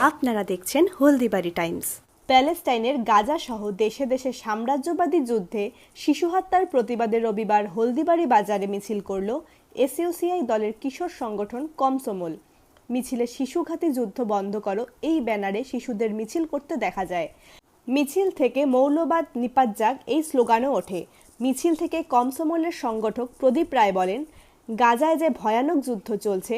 আপনারা দেখছেন হলদিবাড়ি টাইমস। প্যালেস্টাইনের গাজা সহ দেশে দেশে সাম্রাজ্যবাদী যুদ্ধে শিশু হত্যার প্রতিবাদে রবিবার হলদিবাড়ি বাজারে মিছিল করল এসইউসিআই দলের কিশোর সংগঠন কমসমল। মিছিলে শিশুঘাতী যুদ্ধ বন্ধ করো, এই ব্যানারে শিশুদের মিছিল করতে দেখা যায়। মিছিল থেকে মৌলবাদ নিপাত যাক, এই স্লোগানও ওঠে। মিছিল থেকে কমসমলের সংগঠক প্রদীপ রায় বলেন, গাজায় যে ভয়ানক যুদ্ধ চলছে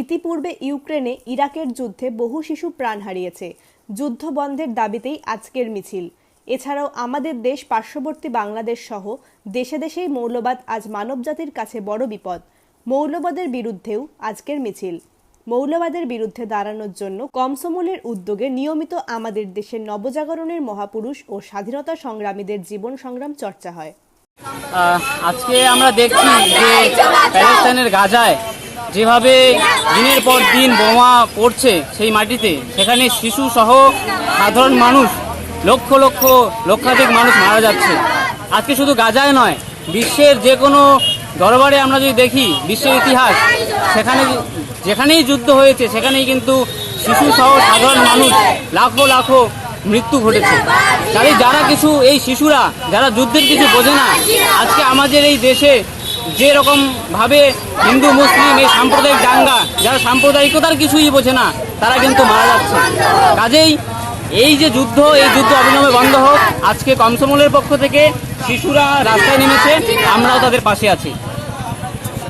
ইতিপূর্বে ইউক্রেনে ইরাকের যুদ্ধে বহু শিশু প্রাণ হারিয়েছে। যুদ্ধ বন্ধের দাবিতেই আজকের মিছিল। এছাড়াও আমাদের দেশ পার্শ্ববর্তী বাংলাদেশ সহ দেশে দেশেই মৌলবাদ আজ মানবজাতির কাছে বড় বিপদ। মৌলবাদের বিরুদ্ধেও আজকের মিছিল। মৌলবাদের বিরুদ্ধে দাঁড়ানোর জন্য কমসমলের উদ্যোগে নিয়মিত আমাদের দেশের নবজাগরণের মহাপুরুষ ও স্বাধীনতা সংগ্রামীদের জীবন সংগ্রাম চর্চা হয়। আজকে আমরা দেখছি যে প্যালেস্তাইনের গাজায় যেভাবে দিনের পর দিন বোমা পড়ছে সেই মাটিতে, সেখানে শিশু সহ সাধারণ মানুষ, লক্ষ লক্ষ, লক্ষাধিক মানুষ মারা যাচ্ছে। আজকে শুধু গাজায় নয়, বিশ্বের যে কোনো দরবারে আমরা যদি দেখি, বিশ্বের ইতিহাস, সেখানে যেখানেই যুদ্ধ হয়েছে, সেখানেই কিন্তু শিশু সহ সাধারণ মানুষ লাখো লাখো মৃত্যু ঘটেছে। তাই যারা কিছু, এই শিশুরা, যারা যুদ্ধের কিছু বোঝে না, আজকে আমাদের এই দেশে যে রকম ভাবে হিন্দু, মুসলিম এই সাম্প্রদায়িক দাঙ্গা, যারা সাম্প্রদায়িকতার কিছুই বোঝে না, তারা কিন্তু মারা যাচ্ছে। কাজেই এই যে যুদ্ধ, এই যুদ্ধ অবিলম্বে বন্ধ হোক, আজকে কমসমলের পক্ষ থেকে শিশুরা রাস্তায় নেমেছে, আমরাও তাদের পাশে আছি।